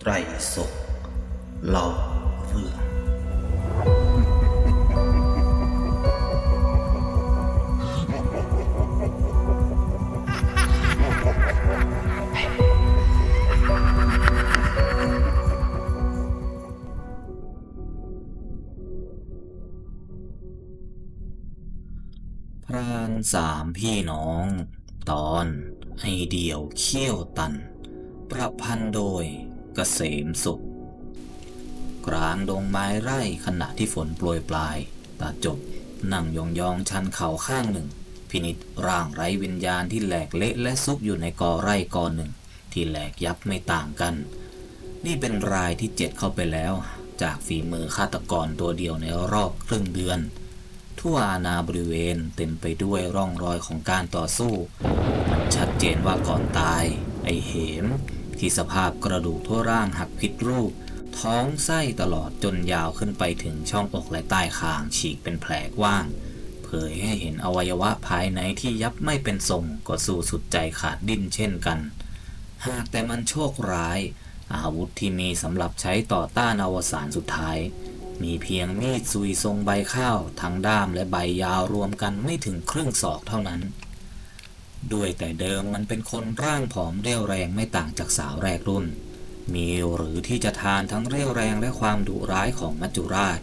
ไตรสกเล่าเรื่องพรานสามพี่น้อง ตอนไอเดียวเขี้ยวตัน ประพันธ์โดย กษมสุข กลางดงไม้ไร่ขณะที่ฝนโปรยปลายตาจบนั่งยองยองๆชันเข่าข้างหนึ่ง พินิจร่างไร้วิญญาณที่แหลกเละและซุกอยู่ในกอไร่กอหนึ่ง ที่แหลกยับไม่ต่างกัน นี่เป็นรายที่เจ็ดเข้าไปแล้ว จากฝีมือฆาตกรตัวเดียวในรอบครึ่งเดือน ทั่วอาณาบริเวณเต็มไปด้วยร่องรอยของการต่อสู้ มันชัดเจนว่าก่อนตาย ไอเหม ที่สภาพกระดูกทั่วร่างหักผิดรูป ท้องไส้ตลอดจนยาวขึ้นไปถึงช่องอกและใต้คางฉีกเป็นแผลกว้าง เผยให้เห็นอวัยวะภายในที่ยับไม่เป็นทรงก็สู้สุดใจขาดดิ้นเช่นกัน หากแต่มันโชคร้าย อาวุธที่มีสำหรับใช้ต่อต้านอวสานสุดท้าย มีเพียงมีดซุยทรงใบข้าวทั้งด้ามและใบยาวรวมกันไม่ถึงครึ่งศอกเท่านั้น ด้วยแต่เดิมมันเป็นคนร่างผอมเรี่ยวแรงไม่ต่างจากสาวแรกรุ่น มีหรือที่จะทานทั้งเรี่ยวแรงและความดุร้ายของมัจจุราช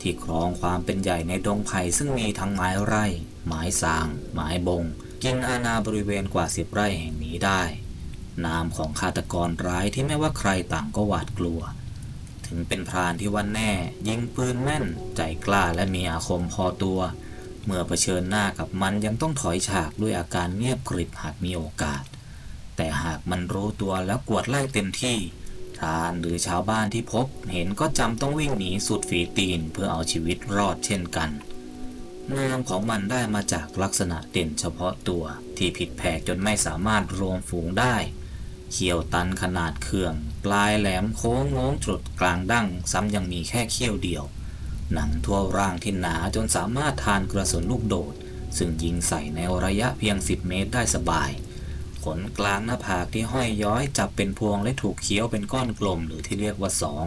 ที่ครองความเป็นใหญ่ในดงไผ่ซึ่งมีทั้งไม้ไร่ ไม้สาง ไม้บง กินอาณาบริเวณกว่าสิบไร่แห่งนี้ได้ นามของฆาตกรร้ายที่ไม่ว่าใครต่างก็หวาดกลัว ถึงเป็นพรานที่วันแน่ ยิงปืนแม่น ใจกล้าและมีอาคมพอตัว เมื่อเผชิญหน้ากับมันยังต้องถอยฉากด้วยอาการเงียบกริบหากมีโอกาส แต่หากมันรู้ตัวแล้วกวดไล่เต็มที่พรานหรือชาวบ้านที่พบเห็นก็จำต้องวิ่งหนีสุดฝีตีนเพื่อเอาชีวิตรอดเช่นกันนามของมันได้มาจากลักษณะเด่นเฉพาะตัวที่ผิดแผกจนไม่สามารถรวมฝูงได้ เขี้ยวตันขนาดเขื่อง ปลายแหลมโค้งง้งจุดกลางดั้งซ้ำยังมีแค่เขี้ยวเดียว หนังทั่วร่างที่หนาจนสามารถทานกระสุนลูกโดด ซึ่งยิงใส่ในระยะเพียง 10 เมตรได้สบาย ขนกลางหน้าผากที่ห้อยย้อยจับเป็นพวงและถูกเคี้ยวเป็นก้อนกลมหรือที่เรียกว่าสอง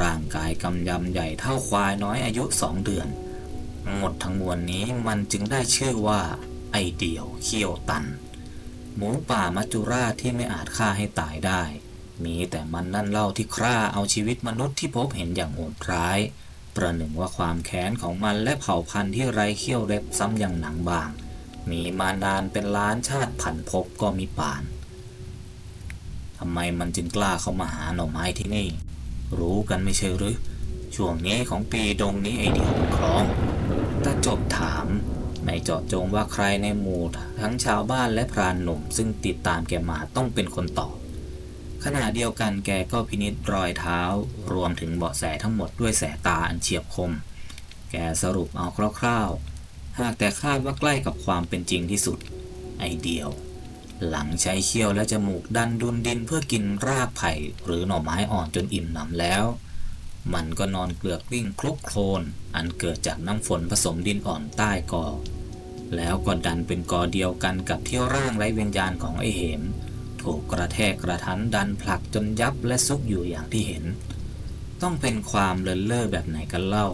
ร่างกายกำยำใหญ่เท่าควายน้อยอายุสองเดือน หมดทั้งมวลนี้มันจึงได้ชื่อว่า ไอเดียวเขี้ยวตัน หมูป่ามัจจุราชที่ไม่อาจฆ่าให้ตายได้ มีแต่มันนั่นเล่าที่ฆ่าเอาชีวิตมนุษย์ที่พบเห็นอย่างโหดร้าย ประหนึ่งว่าความแค้นของมันและเผ่าพันธุ์ที่ไร้เขี้ยวเล็บซ้ำยังหนังบาง มีมานานเป็นล้านชาติผันพบก็มีป่านทำไมมันจึงกล้าเข้ามาหาหน่อไม้ที่นี่ รู้กันไม่ใช่หรือช่วงนี้ของปีดงนี้ไอเดียวครองตาจบถามไม่เจาะจงว่าใครในหมู่ทั้งชาวบ้านและพรานหนุ่ม ซึ่งติดตามแกมาต้องเป็นคนตอบ ขณะเดียวกันแกก็พินิจรอยเท้า รวมถึงเบาะแสทั้งหมดด้วยสายตาอันเฉียบคม แกสรุปเอาคร่าวๆ หากแต่คาดว่าใกล้กับความเป็นจริงที่สุด ไอเดียว หลังใช้เขี้ยวและจมูกดันดุนดินเพื่อกินรากไผ่หรือหน่อไม้อ่อนจนอิ่มหนำแล้ว มันก็นอนเกลือกกลิ้งคลุกโคลนอันเกิดจากน้ำฝนผสมดินอ่อนใต้กอแล้วก็ดันเป็นกอเดียวกันกับเที่ร่างไร้วิญญาณของไอเหม ถูกกระแทกกระทันดันผลักจนยับและซุกอยู่อย่างที่เห็น ต้องเป็นความเลินเล่อแบบไหนกันเล่า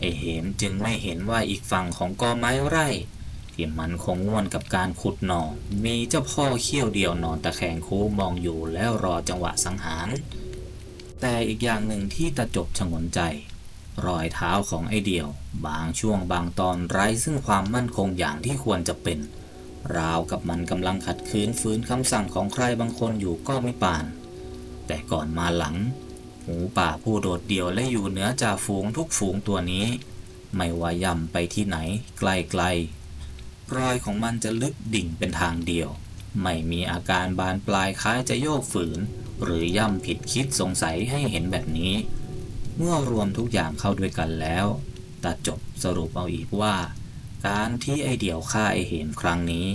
ไอเหมจึงไม่เห็นว่าอีกฝั่งของกอไม้ไร่ที่มันคงง่วนกับการขุดหนอมีเจ้าพ่อเขี้ยวเดียวนอนตะแคงคูมองอยู่แล้วรอจังหวะสังหาร แต่อีกอย่างหนึ่งที่ตะจบชงนใจ รอยเท้าของไอเดียว บางช่วงบางตอนไร้ซึ่งความมั่นคงอย่างที่ควรจะเป็น ราวกับมันกำลังขัดขืนฝืนคำสั่งของใครบางคนอยู่ก็ไม่ปาน แต่ก่อนมาหลัง หมูป่าผู้โดดเดี่ยวและอยู่เหนือจ่าฝูงทุกฝูงตัวนี้ ไม่ว่าย่ำไปที่ไหนไกลๆรอยของมันจะลึกดิ่งเป็นทางเดียว ไม่มีอาการบานปลายคล้ายจะโยกฝืน หรือย่ำผิดคิดสงสัยให้เห็นแบบนี้ เมื่อรวมทุกอย่างเข้าด้วยกันแล้วตาจบสรุปเอาอีกว่า การที่ไอเดี่ยวฆ่าไอเหมครั้งนี้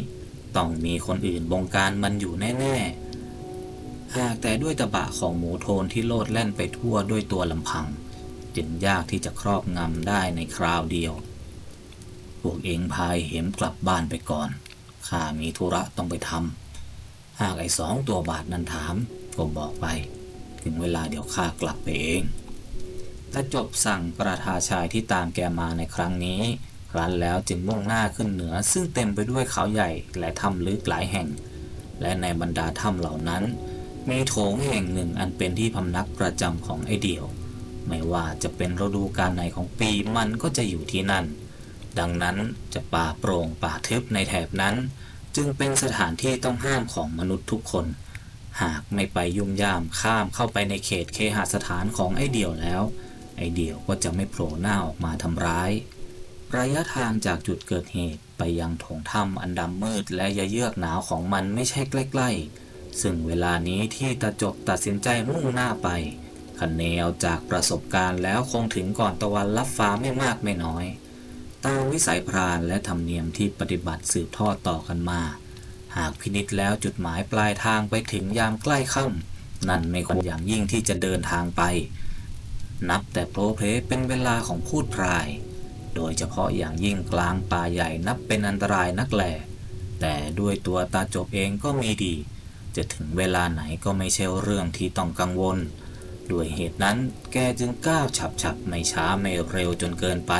ต้องมีคนอื่นบงการมันอยู่แน่ๆ หากแต่ด้วยตะบะของหมูโทนที่โลดแล่นไปทั่วด้วยตัวลำพัง จึงยากที่จะครอบงำได้ในคราวเดียว พวกเองพายเห็มกลับบ้านไปก่อนข้ามีธุระต้องไปทำ หากไอ้สองตัวบาทนั้นถามก็บอกไป ถึงเวลาเดี๋ยวข้ากลับไปเองและจบสั่งประทาชายที่ตามแกมาในครั้งนี้ รั้นแล้วจึงมุ่งหน้าขึ้นเหนือ ซึ่งเต็มไปด้วยเขาใหญ่และถ้ำลึกหลายแห่ง และในบรรดาถ้ำเหล่านั้นมีโถงแห่งหนึ่งอันเป็นที่พำนักประจำของไอเดียว ไม่ว่าจะเป็นฤดูกาลไหนของปีมันก็จะอยู่ที่นั่น ดังนั้นจะป่าโปร่งป่าทึบในแถบนั้น จึงเป็นสถานที่ต้องห้ามของมนุษย์ทุกคน หากไม่ไปยุ่มย่ามข้ามเข้าไปในเขตเคหสถานของไอเดียวแล้ว ไอเดียวก็จะไม่โผล่หน้าออกมาทำร้าย ระยะทางจากจุดเกิดเหตุไปยังโถงถ้ำอันดำมืดและยะเยือกหนาวของมันไม่ใช่ใกล้ๆ ซึ่งเวลานี้ที่ตาจบตัดสินใจมุ่งหน้าไปคันเนเอาจากประสบการณ์แล้วคงถึงก่อนตะวันลับฟ้าไม่มากไม่น้อย ตามวิสัยพรานและธรรมเนียมที่ปฏิบัติสืบทอดต่อกันมา หากพินิษแล้วจุดหมายปลายทางไปถึงยามใกล้ค่ำนั่นไม่ควรอย่างยิ่งที่จะเดินทางไป นับแต่โปรเพลเป็นเวลาของพูดพราย โดยเฉพาะอย่างยิ่งกลางป่าใหญ่นับเป็นอันตรายนักแหล่แต่ด้วยตัวตาจบเองก็มีดี จะถึงเวลาไหนก็ไม่ใช่เรื่องที่ต้องกังวล ด้วยเหตุนั้นแกจึงก้าวฉับๆไม่ช้าไม่เร็วจนเกินไป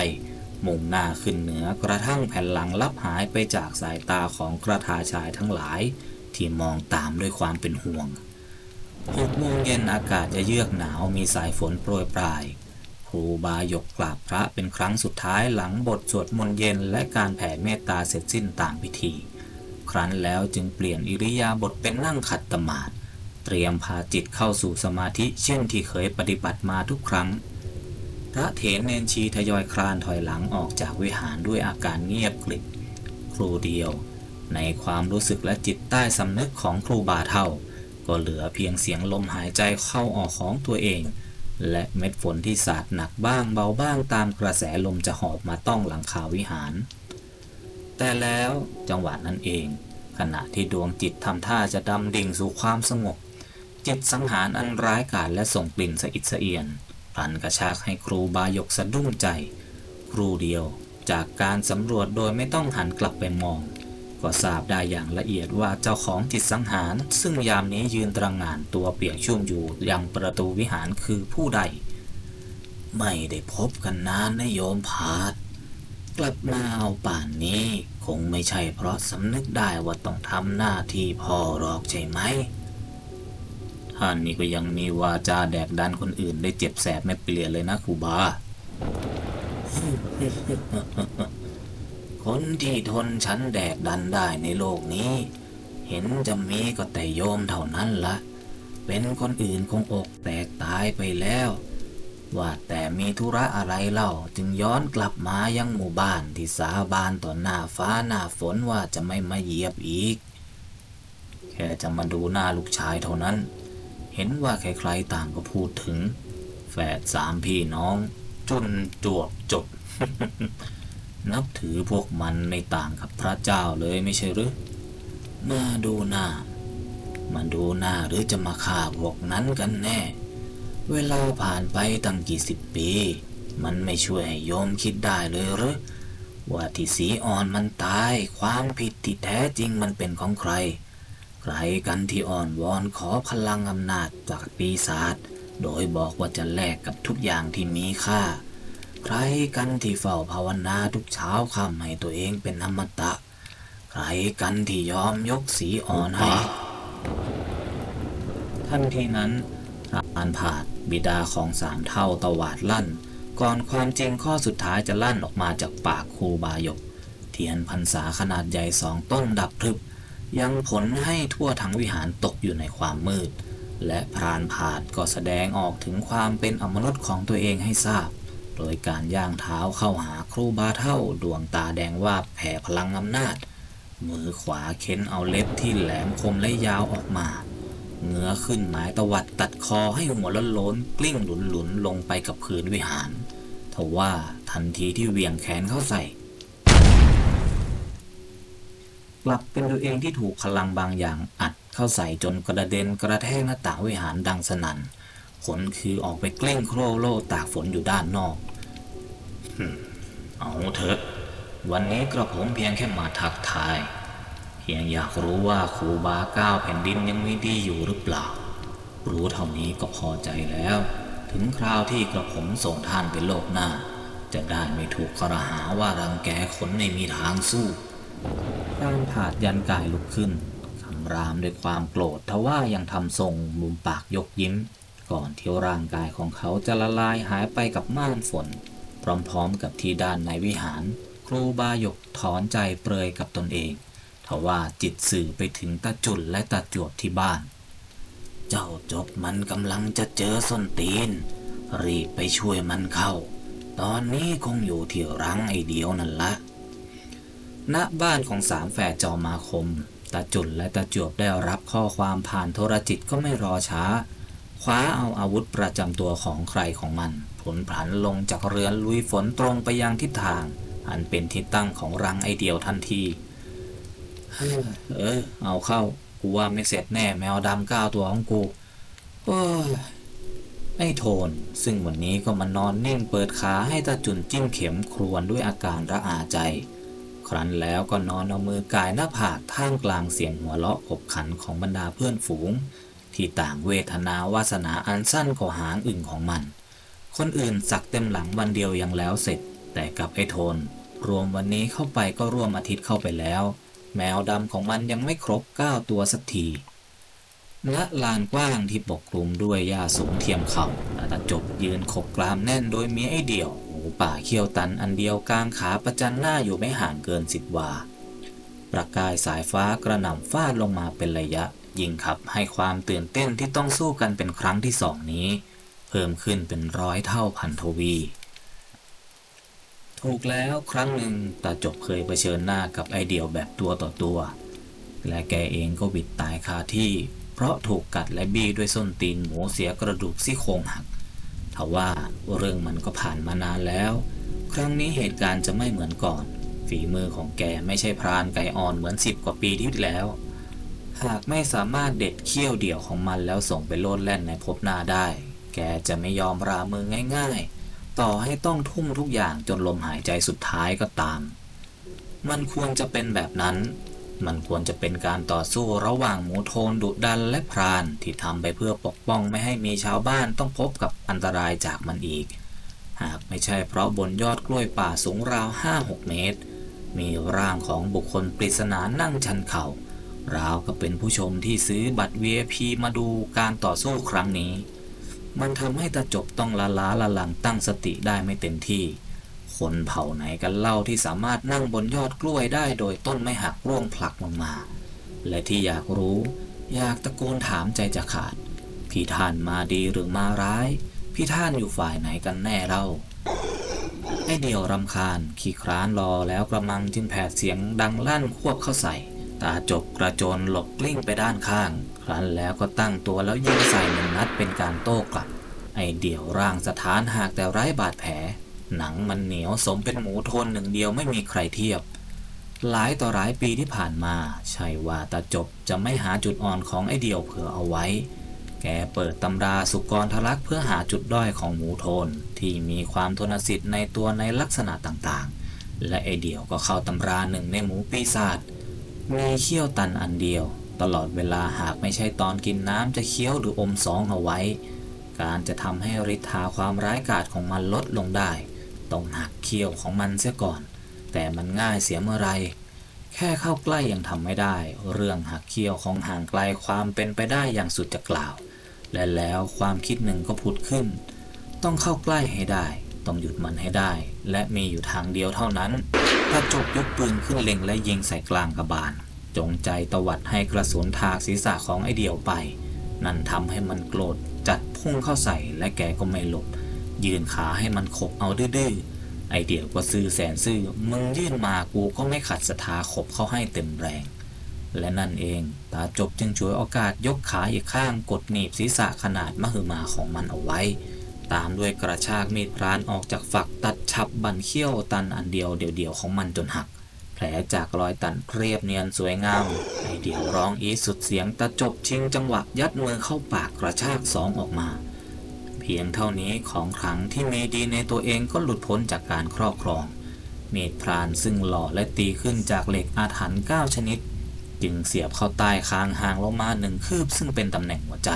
มุ่งหน้าขึ้นเหนือกระทั่งแผ่นหลังลับหายไปจากสายตาของกระทาชายทั้งหลาย ที่มองตามด้วยความเป็นห่วงหกโมงเย็นอากาศจะเยือกหนาวมีสายฝนโปรยปลาย ครูบายกกราบพระเป็นครั้งสุดท้ายหลังบทสวดมนต์เย็นและการแผ่เมตตาเสร็จสิ้นตามพิธี ครั้นแล้วจึงเปลี่ยนอิริยาบถเป็นนั่งขัดตมาดเตรียมพาจิตเข้าสู่สมาธิเช่นที่เคยปฏิบัติมาทุกครั้ง พระเถรเนนชีทยอยคลานถอยหลังออกจากวิหารด้วยอาการเงียบกริบครูเดียว ในความรู้สึกและจิตใต้สำนึกของครูบาเท่า ก็เหลือเพียงเสียงลมหายใจเข้าออกของตัวเอง และเม็ดฝนที่สาดหนักบ้างเบาบ้างตามกระแสลมจะหอบมาต้องหลังคาวิหาร แต่แล้วจังหวะนั้นเอง ขณะที่ดวงจิตทำท่าจะดำดิ่งสู่ความสงบ จิตสังหารอันร้ายกาจและส่งกลิ่นสะอิดสะเอียนพันกระชากให้ครูบายกสะดุ้งใจ ครูเดียวจากการสำรวจโดยไม่ต้องหันกลับไปมอง ก็ทราบได้อย่างละเอียดว่าเจ้าของจิตสังหาร ซึ่งยามนี้ยืนตระงานตัวเปียกชุ่มอยู่ยังประตูวิหารคือผู้ใด ไม่ได้พบกันนานนะโยมพาดกลับมาเอาป่านนี้ คงไม่ใช่เพราะสำนึกได้ว่าต้องทำหน้าที่พ่อหรอกใช่ไหมท่านนี่ก็ยังมีวาจาแดกดันคนอื่นได้เจ็บแสบไม่เปลี่ยนเลยนะครูบา คนที่ทนฉันแดกดันได้ในโลกนี้ เห็นจะมีก็แต่โยมเท่านั้นละเป็นคนอื่นคงอกแตกตายไปแล้ว ว่าแต่มีธุระอะไรเล่าจึงย้อนกลับมายังหมู่บ้านที่สาบานต่อหน้าฟ้าหน้าฝนว่าจะไม่มาเหยียบอีก แค่จะมาดูหน้าลูกชายเท่านั้น เห็นว่าใครๆต่างก็พูดถึง แฝดสามพี่น้องจนจวบจบ นับถือพวกมันไม่ต่างกับพระเจ้าเลยไม่ใช่หรือมาดูหน้า มาดูหน้าหรือจะมาฆ่าพวกนั้นกันแน่ เวลาผ่านไปตั้งกี่สิบปี มันไม่ช่วยให้โยมคิดได้เลยหรือว่าที่สีอ่อนมันตาย ความผิดที่แท้จริงมันเป็นของใคร ใครกันที่อ่อนวอนขอพลังอำนาจจากปีศาจโดยบอกว่าจะแลกกับทุกอย่างที่มีค่า ใครกันที่เฝ้าภาวนาทุกเช้าค่ำให้ตัวเองเป็นอมตะ ใครกันที่ยอมยกสีอ่อนให้ทันทีนั้นพระอานผาดบิดาของสามเท่าตวาดลั่น ก่อนความจริงข้อสุดท้ายจะลั่นออกมาจากปากครูบายก เทียนพรรษาขนาดใหญ่สองต้นดับพรึบ ยังผลให้ทั่วทั้งวิหารตกอยู่ในความมืด และพรานผาดก็แสดงออกถึงความเป็นอมนุษย์ของตัวเองให้ทราบ โดยการย่างเท้าเข้าหาครูบาเท่าดวงตาแดงว่าบแผ่พลังอำนาจ มือขวาเค้นเอาเล็บที่แหลมคมและยาวออกมาเงื้อขึ้นหมายตวัดตัดคอให้หัวล้นล้นกลิ้งหลุนหลุนลงไปกับพื้นวิหารทว่าทันทีที่เวียงแขนเข้าใส่ กลับเป็นตัวเองที่ถูกพลังบางอย่างอัดเข้าใส่จนกระเด็นกระแทกหน้าต่างวิหารดังสนั่น ผลคือออกไปเกล้งโครโลตากฝนอยู่ด้านนอกฮึ่มเอาเถอะ วันนี้กระผมเพียงแค่มาทักทาย เพียงอยากรู้ว่าครูบาเก้าแผ่นดินยังมีดีอยู่หรือเปล่า รู้เท่านี้ก็พอใจแล้ว ถึงคราวที่กระผมส่งท่านไปโลกหน้า จะได้ไม่ถูกครหาว่ารังแกคนไม่มีทางสู้ร่างผาดยันกายลุกขึ้นคำรามด้วยความโกรธทว่ายังทำทรงมุมปากยกยิ้ม ก่อนที่ร่างกายของเขาจะละลายหายไปกับม่านฝน พร้อมๆกับที่ด้านในวิหาร ครูบาหยกถอนใจเปรยกับตนเองทว่าจิตสื่อไปถึงตาจุนและตาจวบที่บ้าน เจ้าจบมันกำลังจะเจอส้นตีน รีบไปช่วยมันเข้า ตอนนี้คงอยู่ที่รังไอเดียวนั่นละณบ้านของสามแฝดจอมาคมตาจุนและตาจวบได้รับข้อความผ่านโทรจิตก็ไม่รอช้า คว้าเอาอาวุธประจำตัวของใครของมันผลผันลงจากเรือนลุยฝนตรงไปยังทิศทาง อันเป็นทิศตั้งของรังไอเดียวทันที เออ เอาเข้า กูว่าไม่เสร็จแน่แมวดำก้าตัวของกูโอ้ยไอ้โทน ซึ่งวันนี้ก็มานอนนิ่งเปิดขาให้ตาจุนจิ้มเข็มครวนด้วยอาการระอาใจ ครั้นแล้วก็นอนเอามือกายหน้าผากท่ามกลางเสียงหัวเราะขบขันของบรรดาเพื่อนฝูง ที่ต่างเวทนาวาสนาอันสั้นกว่าหางอึ่งของมัน คนอื่นสักเต็มหลังวันเดียวยังแล้วเสร็จ แต่กับไอ้โทน รวมวันนี้เข้าไปก็ร่วมอาทิตย์เข้าไปแล้ว แมวดำของมันยังไม่ครบ9ตัวสักทีณละลานกว้างที่ปกคลุมด้วยหญ้าสูงเทียมเขาตาจบยืนขบกรามแน่นโดยมีไอ้เดี่ยวหมูป่าเขี้ยวตันอันเดียวกลางขาประจันหน้าอยู่ไม่ห่างเกินสิบวา ประกายสายฟ้ากระหน่ำฟาดลงมาเป็นระยะ ยิ่งขับให้ความตื่นเต้นที่ต้องสู้กันเป็นครั้งที่สองนี้ เพิ่มขึ้นเป็นร้อยเท่าพันทวี ถูกแล้วครั้งหนึ่งตาจบเคยเผชิญหน้ากับไอเดียวแบบตัวต่อตัว และแกเองก็บิดตายคาที่ เพราะถูกกัดและบี้ด้วยส้นตีนหมูเสียกระดูกซี่โครงหักทว่าเรื่องมันก็ผ่านมานานแล้ว ครั้งนี้เหตุการณ์จะไม่เหมือนก่อน ฝีมือของแกไม่ใช่พรานไก่อ่อนเหมือนสิบกว่าปีที่แล้ว หากไม่สามารถเด็ดเขี้ยวเดี่ยวของมันแล้วส่งไปโลดแล่นในภพหน้าได้ แกจะไม่ยอมรามือง่ายๆ ต่อให้ต้องทุ่มทุกอย่างจนลมหายใจสุดท้ายก็ตาม มันควรจะเป็นแบบนั้น มันควรจะเป็นการต่อสู้ระหว่างหมูโทนดุดันและพรานที่ทำไปเพื่อปกป้องไม่ให้มีชาวบ้านต้องพบกับอันตรายจากมันอีก หากไม่ใช่เพราะบนยอดกล้วยป่าสูงราว 5-6 เมตร มีร่างของบุคคลปริศนานั่งชันเขา่า ราวกับเป็นผู้ชมที่ซื้อบัตร VIP มาดูการต่อสู้ครั้งนี้ มันทำให้ตาจบต้องละล้าละลังตั้งสติได้ไม่เต็มที่ คนเผ่าไหนกันเล่าที่สามารถนั่งบนยอดกล้วยได้โดยต้นไม่หักร่วงผลักลงมา และที่อยากรู้ อยากตะโกนถามใจจะขาด พี่ท่านมาดีหรือมาร้าย พี่ท่านอยู่ฝ่ายไหนกันแน่เล่าไอเดียวรำคาญ ขี่คร้านรอแล้วกระมังจึงแผดเสียงดังลั่นควบเข้าใส่ ตาจบกระโจนหลบกลิ้งไปด้านข้าง ครั้นแล้วก็ตั้งตัวแล้วยิงใส่หนึ่งนัดเป็นการโต้กลับ ไอเดี่ยวร่างสถานหากแต่ไร้บาดแผล หนังมันเหนียวสมเป็นหมูโทนหนึ่งเดียวไม่มีใครเทียบ หลายต่อหลายปีที่ผ่านมาใช่ว่าตาจบจะไม่หาจุดอ่อนของไอเดียวเผื่อเอาไว้ แกเปิดตำราสุกรทลักษ์เพื่อหาจุดด้อยของหมูโทนที่มีความทนสิทธิ์ในตัวในลักษณะต่างๆ และไอเดียวก็เข้าตำราหนึ่งในหมูปีศาจ มีเขี้ยวตันอันเดียว ตลอดเวลาหากไม่ใช่ตอนกินน้ำจะเคี้ยวหรืออมสองเอาไว้ การจะทำให้ฤทธาความร้ายกาจของมันลดลงได้ ต้องหักเขี้ยวของมันเสียก่อน แต่มันง่ายเสียเมื่อไร แค่เข้าใกล้ยังทำไม่ได้ เรื่องหักเขี้ยวของห่างไกลความเป็นไปได้อย่างสุดจะกล่าว และแล้วความคิดหนึ่งก็ผุดขึ้น ต้องเข้าใกล้ให้ได้ ต้องหยุดมันให้ได้ และมีอยู่ทางเดียวเท่านั้น ตาจบยกปืนขึ้นเล็งและยิงใส่กลางกระบาล จงใจตวัดให้กระสุนถากศีรษะของไอเดียวไป นั่นทำให้มันโกรธจัดพุ่งเข้าใส่และแกก็ไม่หลบ ยืนขาให้มันขบเอาดื้อๆไอเดียวก็ซื่อแสนซื่อมึงยื่นมากูก็ไม่ขัดศรัทธาขบเข้าให้เต็มแรง และนั่นเองตาจบจึงฉวยโอกาสยกขาอีกข้างกดหนีบศีรษะขนาดมหึมาของมันเอาไว้ ตามด้วยกระชากมีดพรานออกจากฝักตัดฉับบันเขี้ยวตันอันเดียวเดี่ยวๆของมันจนหัก แผลจากรอยตันเรียบเนียนสวยงามไอเดียวร้องอีสุดเสียงตะจบชิงจังหวะยัดมือเข้าปากกระชากสองออกมา เพียงเท่านี้ของขลังที่มีดีในตัวเองก็หลุดพ้นจากการครอบครอง มีดพรานซึ่งหล่อและตีขึ้นจากเหล็กอาถรรพ์9ชนิด จึงเสียบเข้าใต้คางห่างลงมาหนึ่งคืบซึ่งเป็นตำแหน่งหัวใจ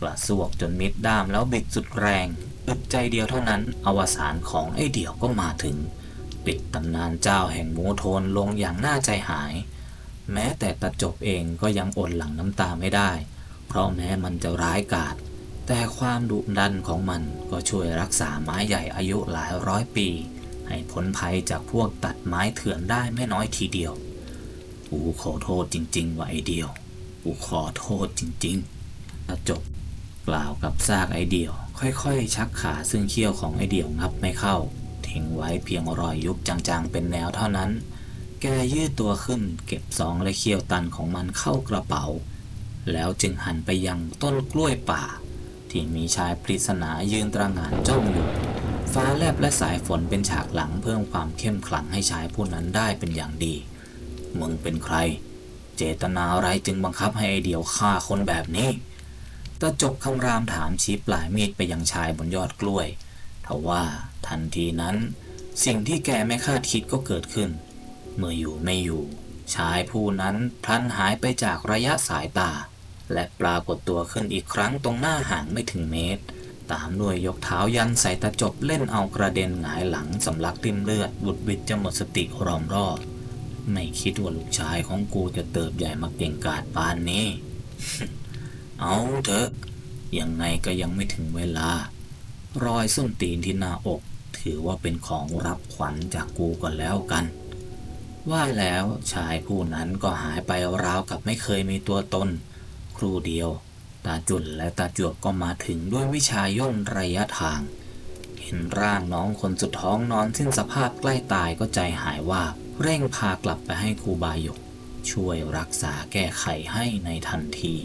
กระซวกจนมิดด้ามแล้วบิดสุดแรงอึดใจเดียวเท่านั้นอวสานของไอเดี่ยวก็มาถึง ปิดตำนานเจ้าแห่งมูโทนลงอย่างน่าใจหาย แม้แต่ตะจบเองก็ยังอดหลั่งน้ำตาไม่ได้ เพราะแม้มันจะร้ายกาจแต่ความดุดันของมันก็ช่วยรักษาไม้ใหญ่อายุหลายร้อยปี ให้พ้นภัยจากพวกตัดไม้เถื่อนได้ไม่น้อยทีเดียวกูขอโทษจริง ๆ ว่าไอเดียวกูขอโทษจริงๆตะจบ กล่าวกับซากไอเดียว ค่อยๆ ชักขาซึ่งเขี้ยวของไอเดียวงับไม่เข้า ทิ้งไว้เพียงรอยยุบจางๆ เป็นแนวเท่านั้น แกยืดตัวขึ้นเก็บซองและเขี้ยวตันของมันเข้ากระเป๋า แล้วจึงหันไปยังต้นกล้วยป่า ที่มีชายปริศนายืนตระหง่านจ้องอยู่ฟ้าแลบและสายฝนเป็นฉากหลังเพิ่มความเข้มขลังให้ชายผู้นั้นได้เป็นอย่างดี มึงเป็นใคร เจตนาอะไรจึงบังคับให้ไอเดียวฆ่าคนแบบนี้ ตะจบคำรามถามชี้ปลายมีดไปยังชายบนยอดกล้วยทว่าทันทีนั้น สิ่งที่แกไม่คาดคิดก็เกิดขึ้น เมื่ออยู่ไม่อยู่ ชายผู้นั้นพลันหายไปจากระยะสายตา และปรากฏตัวขึ้นอีกครั้งตรงหน้าห่างไม่ถึงเมตร ตามด้วยยกเท้ายันใส่ตะจบเล่นเอากระเด็นหงายหลังสำลักริมเลือดบุดวิดจะหมดสติรอมรอบไม่คิดว่าลูกชายของกูจะเติบใหญ่มาเก่งกาจปานนี้ เอาเถอะ ยังไงก็ยังไม่ถึงเวลา รอยส้นตีนที่หน้าอก ถือว่าเป็นของรับขวัญจากกูก่อนแล้วกัน ว่าแล้วชายผู้นั้นก็หายไปราวกับไม่เคยมีตัวตน ครู่เดียว ตาจุนและตาจวบก็มาถึงด้วยวิชาย่นระยะทาง เห็นร่างน้องคนสุดท้องนอนสิ้นสภาพใกล้ตายก็ใจหายว่าเร่งพากลับไปให้ครูบายก ช่วยรักษาแก้ไขให้ในทันที